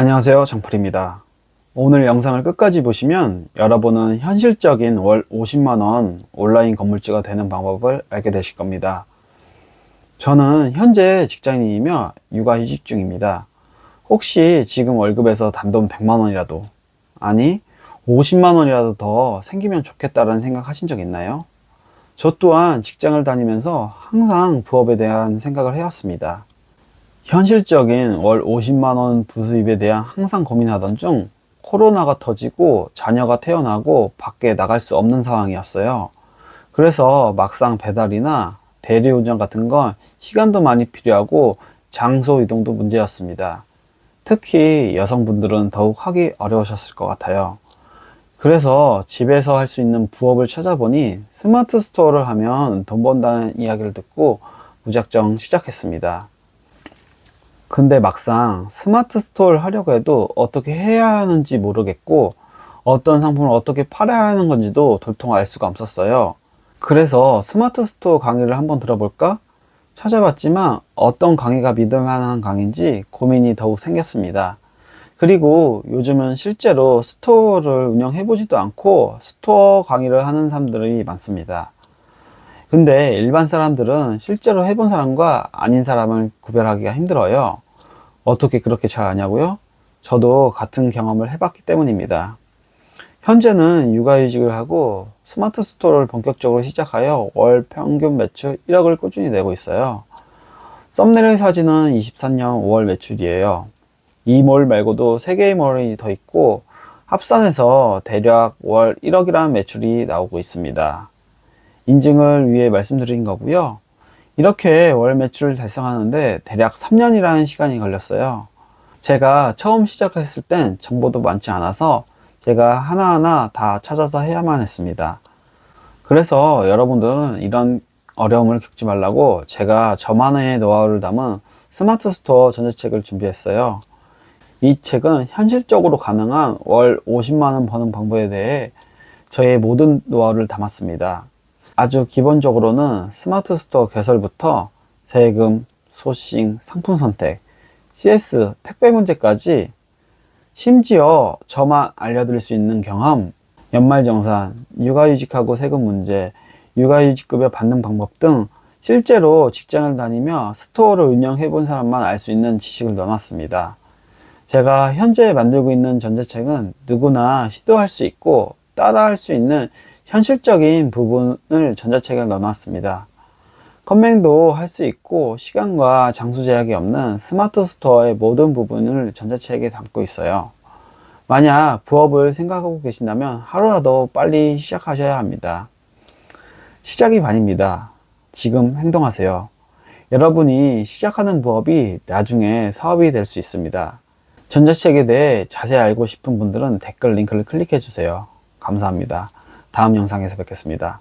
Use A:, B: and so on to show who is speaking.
A: 안녕하세요. 정풀입니다. 오늘 영상을 끝까지 보시면 여러분은 현실적인 월 50만원 온라인 건물주가 되는 방법을 알게 되실 겁니다. 저는 현재 직장인이며 육아휴직 중입니다. 혹시 지금 월급에서 단돈 100만원이라도 아니 50만원이라도 더 생기면 좋겠다라는 생각 하신 적 있나요? 저 또한 직장을 다니면서 항상 부업에 대한 생각을 해왔습니다 현실적인 월 50만원 부수입에 대한 항상 고민하던 중 코로나가 터지고 자녀가 태어나고 밖에 나갈 수 없는 상황이었어요. 그래서 막상 배달이나 대리운전 같은 건 시간도 많이 필요하고 장소 이동도 문제였습니다. 특히 여성분들은 더욱 하기 어려우셨을 것 같아요. 그래서 집에서 할 수 있는 부업을 찾아보니 스마트 스토어를 하면 돈 번다는 이야기를 듣고 무작정 시작했습니다. 근데 막상 스마트 스토어를 하려고 해도 어떻게 해야 하는지 모르겠고 어떤 상품을 어떻게 팔아야 하는 건지도 도통 알 수가 없었어요. 그래서 스마트 스토어 강의를 한번 들어볼까? 찾아봤지만 어떤 강의가 믿을 만한 강의인지 고민이 더욱 생겼습니다. 그리고 요즘은 실제로 스토어를 운영해보지도 않고 스토어 강의를 하는 사람들이 많습니다. 근데 일반 사람들은 실제로 해본 사람과 아닌 사람을 구별하기가 힘들어요. 어떻게 그렇게 잘 아냐고요? 저도 같은 경험을 해봤기 때문입니다. 현재는 육아휴직을 하고 스마트 스토어를 본격적으로 시작하여 월 평균 매출 1억을 꾸준히 내고 있어요. 썸네일 사진은 23년 5월 매출이에요. 이 몰 말고도 3개의 몰이 더 있고 합산해서 대략 월 1억이라는 매출이 나오고 있습니다. 인증을 위해 말씀드린 거고요. 이렇게 월 매출을 달성하는데 대략 3년이라는 시간이 걸렸어요. 제가 처음 시작했을 땐 정보도 많지 않아서 제가 하나하나 다 찾아서 해야만 했습니다. 그래서 여러분들은 이런 어려움을 겪지 말라고 제가 저만의 노하우를 담은 스마트 스토어 전자책을 준비했어요. 이 책은 현실적으로 가능한 월 50만원 버는 방법에 대해 저의 모든 노하우를 담았습니다. 아주 기본적으로는 스마트 스토어 개설부터 세금, 소싱, 상품 선택, CS, 택배 문제까지 심지어 저만 알려드릴 수 있는 경험, 연말정산, 육아휴직하고 세금 문제, 육아휴직급여 받는 방법 등 실제로 직장을 다니며 스토어를 운영해 본 사람만 알 수 있는 지식을 넣어놨습니다. 제가 현재 만들고 있는 전자책은 누구나 시도할 수 있고 따라할 수 있는 현실적인 부분을 전자책에 넣어놨습니다. 컴맹도 할 수 있고 시간과 장소 제약이 없는 스마트 스토어의 모든 부분을 전자책에 담고 있어요. 만약 부업을 생각하고 계신다면 하루라도 빨리 시작하셔야 합니다. 시작이 반입니다. 지금 행동하세요. 여러분이 시작하는 부업이 나중에 사업이 될 수 있습니다. 전자책에 대해 자세히 알고 싶은 분들은 댓글 링크를 클릭해 주세요. 감사합니다. 다음 영상에서 뵙겠습니다.